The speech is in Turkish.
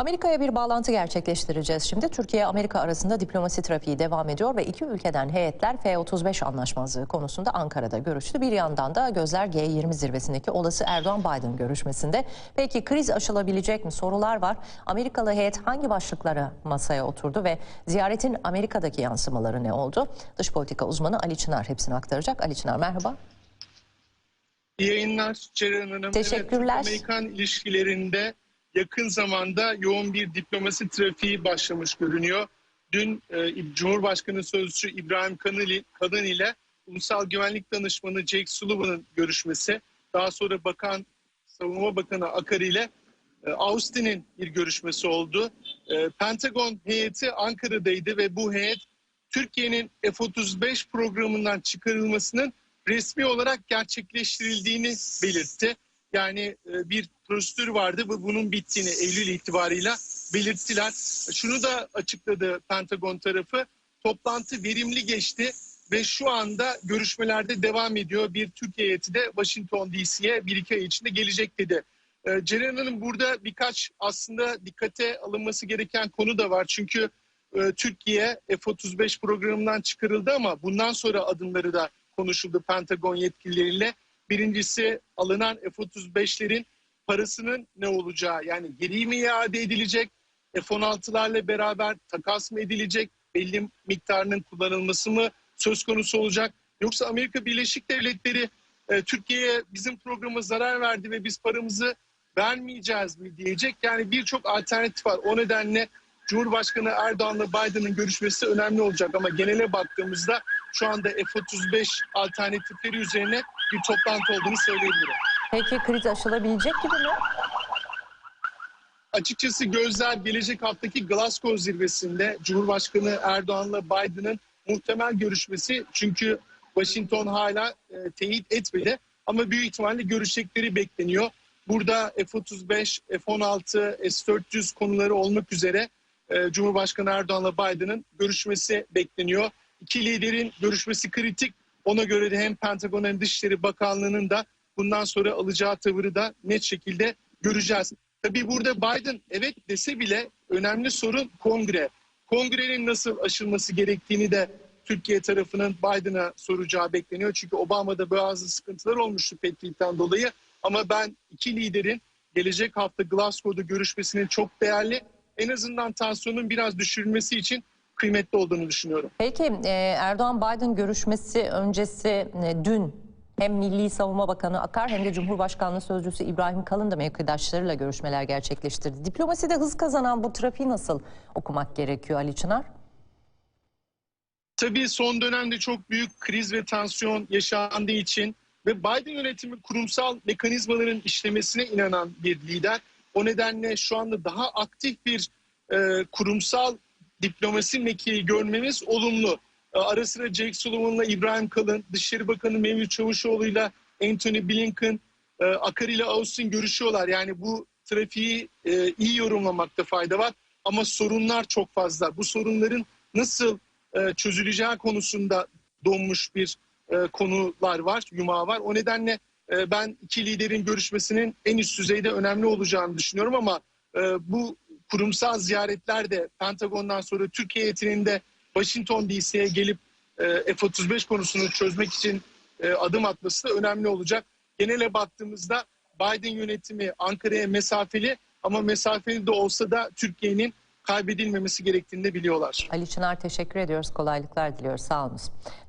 Amerika'ya bir bağlantı gerçekleştireceğiz şimdi. Türkiye-Amerika arasında diplomasi trafiği devam ediyor ve iki ülkeden heyetler F-35 anlaşmazlığı konusunda Ankara'da görüştü. Bir yandan da gözler G20 zirvesindeki olası Erdoğan-Biden görüşmesinde. Peki kriz aşılabilecek mi? Sorular var. Amerikalı heyet hangi başlıklara masaya oturdu ve ziyaretin Amerika'daki yansımaları ne oldu? Dış politika uzmanı Ali Çınar hepsini aktaracak. Ali Çınar merhaba. İyi yayınlar Ceren Hanım. Teşekkürler. Evet, Amerikan ilişkilerinde yakın zamanda yoğun bir diplomasi trafiği başlamış görünüyor. Dün e, Cumhurbaşkanı Sözcüsü İbrahim Kalın ile Ulusal Güvenlik Danışmanı Jake Sullivan'ın görüşmesi, daha sonra Bakan Savunma Bakanı Akar ile e, Austin'in bir görüşmesi oldu. E, Pentagon heyeti Ankara'daydı ve bu heyet Türkiye'nin F-35 programından çıkarılmasının resmi olarak gerçekleştirildiğini belirtti. Yani e, bir prosedür vardı ve bunun bittiğini Eylül itibarıyla belirttiler. Şunu da açıkladı Pentagon tarafı. Toplantı verimli geçti ve şu anda görüşmelerde devam ediyor. Bir Türkiye heyeti de Washington DC'ye bir iki ay içinde gelecek dedi. E, Ceren Hanım burada birkaç aslında dikkate alınması gereken konu da var. Çünkü e, Türkiye F-35 programından çıkarıldı ama bundan sonra adımları da konuşuldu Pentagon yetkilileriyle. Birincisi alınan F-35'lerin parasının ne olacağı yani geri mi iade edilecek, F-16'larla beraber takas mı edilecek, belli miktarının kullanılması mı söz konusu olacak? Yoksa Amerika Birleşik Devletleri e, Türkiye'ye bizim programa zarar verdi ve biz paramızı vermeyeceğiz mi diyecek. Yani birçok alternatif var. O nedenle Cumhurbaşkanı Erdoğan'la Biden'ın görüşmesi önemli olacak ama genele baktığımızda şu anda F-35 alternatifleri üzerine bir toplantı olduğunu söyleyebilirim. Peki kriz aşılabilecek gibi mi? Açıkçası gözler gelecek haftaki Glasgow zirvesinde Cumhurbaşkanı Erdoğan'la Biden'ın muhtemel görüşmesi çünkü Washington hala e, teyit etmedi ama büyük ihtimalle görüşecekleri bekleniyor. Burada F-35, F-16, S-400 konuları olmak üzere e, Cumhurbaşkanı Erdoğan'la Biden'ın görüşmesi bekleniyor. İki liderin görüşmesi kritik. Ona göre de hem Pentagon hem Dışişleri Bakanlığı'nın da bundan sonra alacağı tavırı da net şekilde göreceğiz. Tabii burada Biden evet dese bile önemli sorun kongre. Kongrenin nasıl aşılması gerektiğini de Türkiye tarafının Biden'a soracağı bekleniyor. Çünkü Obama'da bazı sıkıntılar olmuştu Patriot'tan dolayı. Ama ben iki liderin gelecek hafta Glasgow'da görüşmesinin çok değerli. En azından tansiyonun biraz düşürülmesi için kıymetli olduğunu düşünüyorum. Peki e, Erdoğan-Biden görüşmesi öncesi e, dün hem Milli Savunma Bakanı Akar hem de Cumhurbaşkanlığı Sözcüsü İbrahim Kalın da mevkidaşlarıyla görüşmeler gerçekleştirdi. Diplomaside hız kazanan bu trafiği nasıl okumak gerekiyor Ali Çınar? Tabii son dönemde çok büyük kriz ve tansiyon yaşandığı için ve Biden yönetimi kurumsal mekanizmaların işlemesine inanan bir lider. O nedenle şu anda daha aktif bir e, kurumsal diplomasi mekiği görmemiz olumlu. E, ara sıra Jake Sullivan'la İbrahim Kalın, Dışişleri Bakanı Mevlüt Çavuşoğlu'yla Anthony Blinken, e, Akar ile Austin görüşüyorlar. Yani bu trafiği e, iyi yorumlamakta fayda var. Ama sorunlar çok fazla. Bu sorunların nasıl e, çözüleceği konusunda donmuş bir konular var, yumağı var. O nedenle ben iki liderin görüşmesinin en üst düzeyde önemli olacağını düşünüyorum ama bu kurumsal ziyaretler de Pentagon'dan sonra Türkiye heyetinin Washington DC'ye gelip e, F-35 konusunu çözmek için e, adım atması da önemli olacak. Genele baktığımızda Biden yönetimi Ankara'ya mesafeli ama mesafeli de olsa da Türkiye'nin kaybedilmemesi gerektiğini de biliyorlar. Ali Çınar teşekkür ediyoruz. Kolaylıklar diliyoruz. Sağ olunuz.